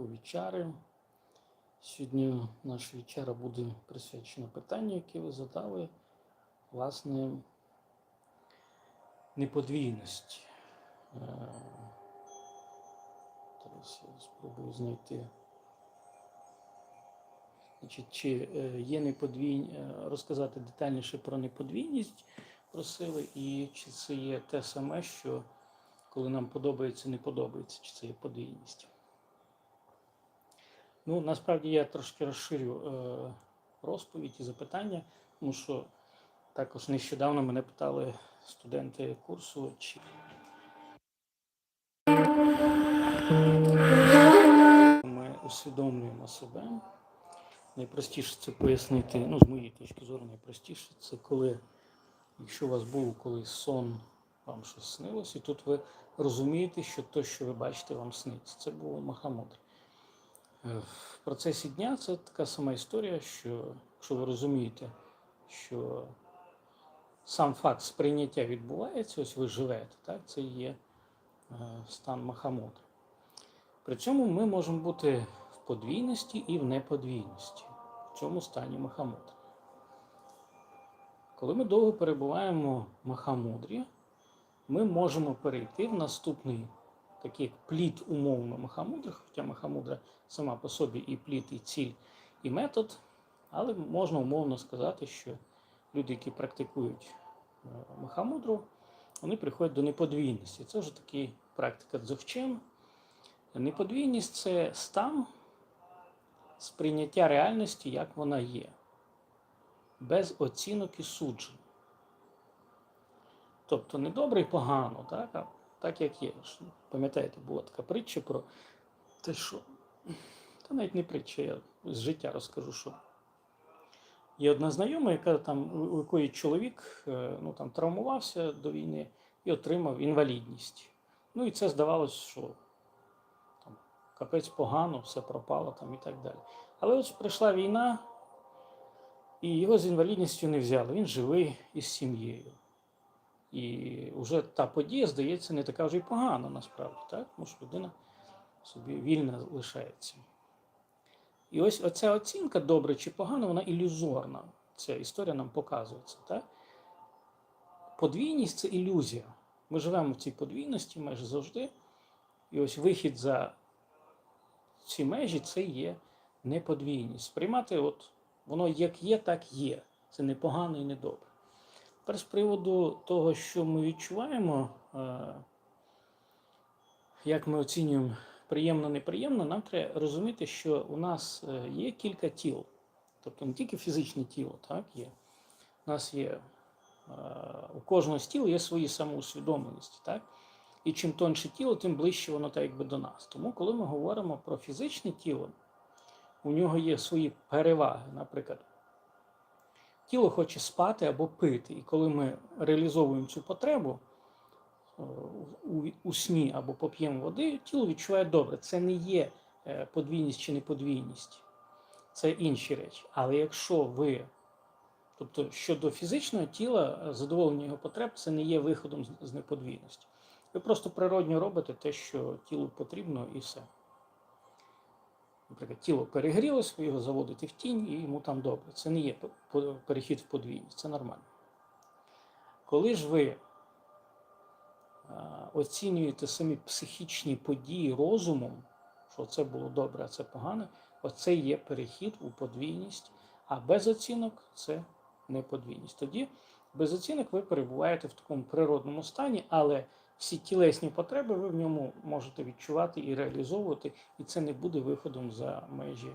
вічари. Сьогодні наша вічара буде присвячена питанню, яке ви задали, власне, неподвійності. Е, Зараз я спробую знайти. Значить, чи е, є неподвійність, розказати детальніше про неподвійність просили, і чи це є те саме, що коли нам подобається, не подобається, чи це є подвійність. Ну, насправді я трошки розширю е, розповідь і запитання, тому що також нещодавно мене питали студенти курсу, чи ми усвідомлюємо себе. Найпростіше це пояснити, ну, з моєї точки зору, найпростіше це коли, якщо у вас був колись сон, вам щось снилось, і тут ви розумієте, що те, що ви бачите, вам сниться. Це було Махамудр. Е, В процесі дня це така сама історія, що якщо ви розумієте, що сам факт сприйняття відбувається, ось ви живете, так, це є е, стан Махамудра. При цьому ми можемо бути в подвійності і в неподвійності, в цьому стані Махамудра. Коли ми довго перебуваємо в Махамудрі, ми можемо перейти в наступний такий як плід умовно Махамудри, хоча Махамудра сама по собі і плід, і ціль, і метод, але можна умовно сказати, що люди, які практикують е, Махамудру, вони приходять до неподвійності. Це вже такий практика дзогчен. Неподвійність це стан сприйняття реальності, як вона є, без оцінок і суджень. Тобто не добре і погано, так, так як є. Пам'ятаєте, була така притча про те, що. Та навіть не притча, я з життя розкажу, що є одна знайома, яка там, у якої чоловік е, ну, там, травмувався до війни і отримав інвалідність. Ну і це здавалось, що там, капець погано, все пропало там і так далі. Але ось прийшла війна, і його з інвалідністю не взяли. Він живий із сім'єю. І вже та подія, здається, не така вже й погана насправді, так? тому що людина собі вільна лишається. І ось оця оцінка, добре чи погано, вона ілюзорна. Ця історія нам показується. Так? Подвійність це ілюзія. Ми живемо в цій подвійності майже завжди. І ось вихід за ці межі це є неподвійність. Сприймати, от воно як є, так є. Це не погано і не добре. Тепер з приводу того, що ми відчуваємо, е, як ми оцінюємо приємно, неприємно, нам треба розуміти, що у нас е, є кілька тіл. Тобто не тільки фізичне тіло, так, є. У нас є, е, у кожного з тіл є свої самоусвідомленості. Так? І чим тонше тіло, тим ближче воно так якби до нас. Тому, коли ми говоримо про фізичне тіло, у нього є свої переваги. Наприклад, тіло хоче спати або пити. І коли ми реалізовуємо цю потребу е, у, у сні або поп'ємо води, тіло відчуває добре. Це не є е, подвійність чи неподвійність, це інші речі. Але якщо ви, тобто щодо фізичного тіла, е, задоволення його потреб, це не є виходом з- з неподвійності. Ви просто природньо робите те, що тілу потрібно, і все. Наприклад, тіло перегрілося, ви його заводите в тінь, і йому там добре. Це не є перехід в подвійність, це нормально. Коли ж ви оцінюєте самі психічні події розумом, що це було добре, а це погано, оце є перехід у подвійність, а без оцінок це не подвійність. Тоді без оцінок ви перебуваєте в такому природному стані, але всі тілесні потреби ви в ньому можете відчувати і реалізовувати, і це не буде виходом за межі